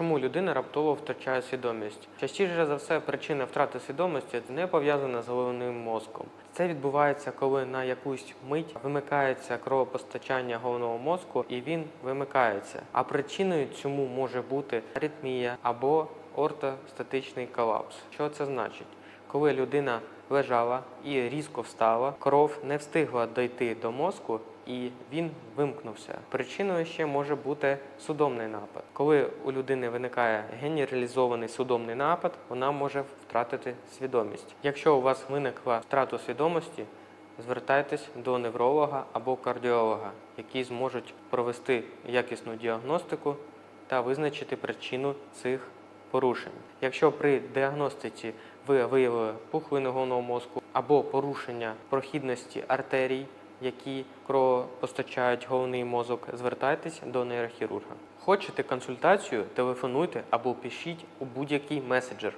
Чому людина раптово втрачає свідомість? Частіше за все, причина втрати свідомості не пов'язана з головним мозком. Це відбувається, коли на якусь мить вимикається кровопостачання головного мозку і він вимикається. А причиною цьому може бути аритмія або ортостатичний колапс. Що це значить? Коли людина лежала і різко встала, кров не встигла дойти до мозку і він вимкнувся. Причиною ще може бути судомний напад. Коли у людини виникає генералізований судомний напад, вона може втратити свідомість. Якщо у вас виникла втрата свідомості, звертайтесь до невролога або кардіолога, які зможуть провести якісну діагностику та визначити причину цих порушень. Якщо при діагностиці ви виявили пухлину головного мозку або порушення прохідності артерій, які кровопостачають головний мозок, звертайтесь до нейрохірурга. Хочете консультацію? Телефонуйте або пишіть у будь-який меседжер.